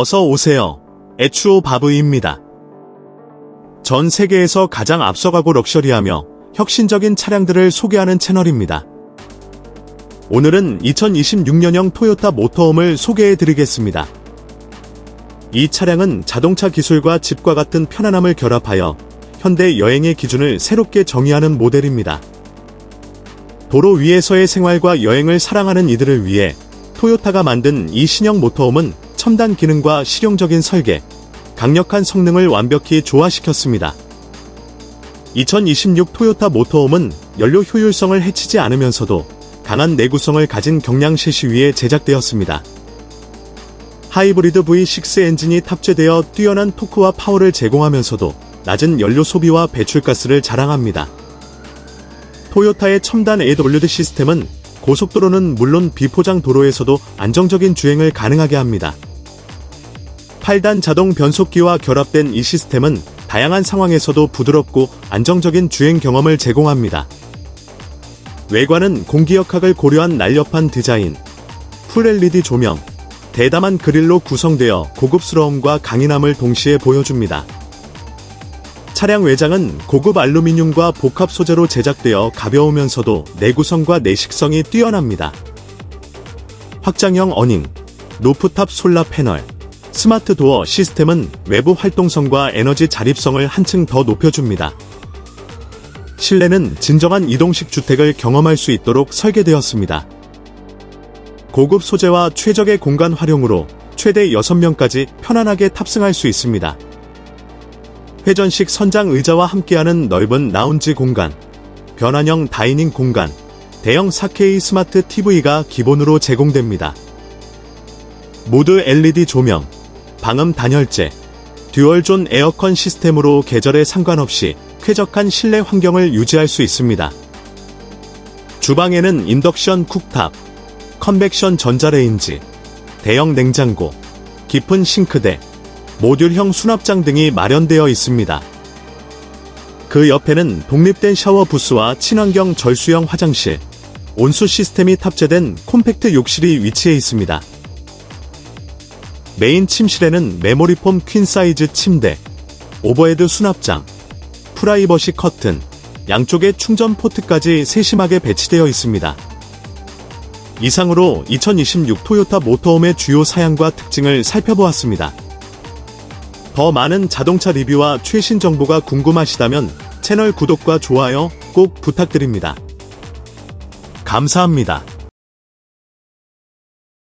어서 오세요. 에추오 바브입니다. 전 세계에서 가장 앞서가고 럭셔리하며 혁신적인 차량들을 소개하는 채널입니다. 오늘은 2026년형 토요타 모터홈을 소개해 드리겠습니다. 이 차량은 자동차 기술과 집과 같은 편안함을 결합하여 현대 여행의 기준을 새롭게 정의하는 모델입니다. 도로 위에서의 생활과 여행을 사랑하는 이들을 위해 토요타가 만든 이 신형 모터홈은 첨단 기능과 실용적인 설계, 강력한 성능을 완벽히 조화시켰습니다. 2026 토요타 모터홈은 연료 효율성을 해치지 않으면서도 강한 내구성을 가진 경량 셰시 위에 제작되었습니다. 하이브리드 V6 엔진이 탑재되어 뛰어난 토크와 파워를 제공하면서도 낮은 연료 소비와 배출가스를 자랑합니다. 토요타의 첨단 AWD 시스템은 고속도로는 물론 비포장 도로에서도 안정적인 주행을 가능하게 합니다. 8단 자동 변속기와 결합된 이 시스템은 다양한 상황에서도 부드럽고 안정적인 주행 경험을 제공합니다. 외관은 공기역학을 고려한 날렵한 디자인, 풀 LED 조명, 대담한 그릴로 구성되어 고급스러움과 강인함을 동시에 보여줍니다. 차량 외장은 고급 알루미늄과 복합 소재로 제작되어 가벼우면서도 내구성과 내식성이 뛰어납니다. 확장형 어닝, 루프탑 솔라 패널, 스마트 도어 시스템은 외부 활동성과 에너지 자립성을 한층 더 높여줍니다. 실내는 진정한 이동식 주택을 경험할 수 있도록 설계되었습니다. 고급 소재와 최적의 공간 활용으로 최대 6명까지 편안하게 탑승할 수 있습니다. 회전식 선장 의자와 함께하는 넓은 라운지 공간, 변환형 다이닝 공간, 대형 4K 스마트 TV가 기본으로 제공됩니다. 모드 LED 조명, 방음 단열재, 듀얼존 에어컨 시스템으로 계절에 상관없이 쾌적한 실내 환경을 유지할 수 있습니다. 주방에는 인덕션 쿡탑, 컨벡션 전자레인지, 대형 냉장고, 깊은 싱크대, 모듈형 수납장 등이 마련되어 있습니다. 그 옆에는 독립된 샤워 부스와 친환경 절수형 화장실, 온수 시스템이 탑재된 콤팩트 욕실이 위치해 있습니다. 메인 침실에는 메모리폼 퀸 사이즈 침대, 오버헤드 수납장, 프라이버시 커튼, 양쪽에 충전 포트까지 세심하게 배치되어 있습니다. 이상으로 2026 토요타 모터홈의 주요 사양과 특징을 살펴보았습니다. 더 많은 자동차 리뷰와 최신 정보가 궁금하시다면 채널 구독과 좋아요 꼭 부탁드립니다. 감사합니다.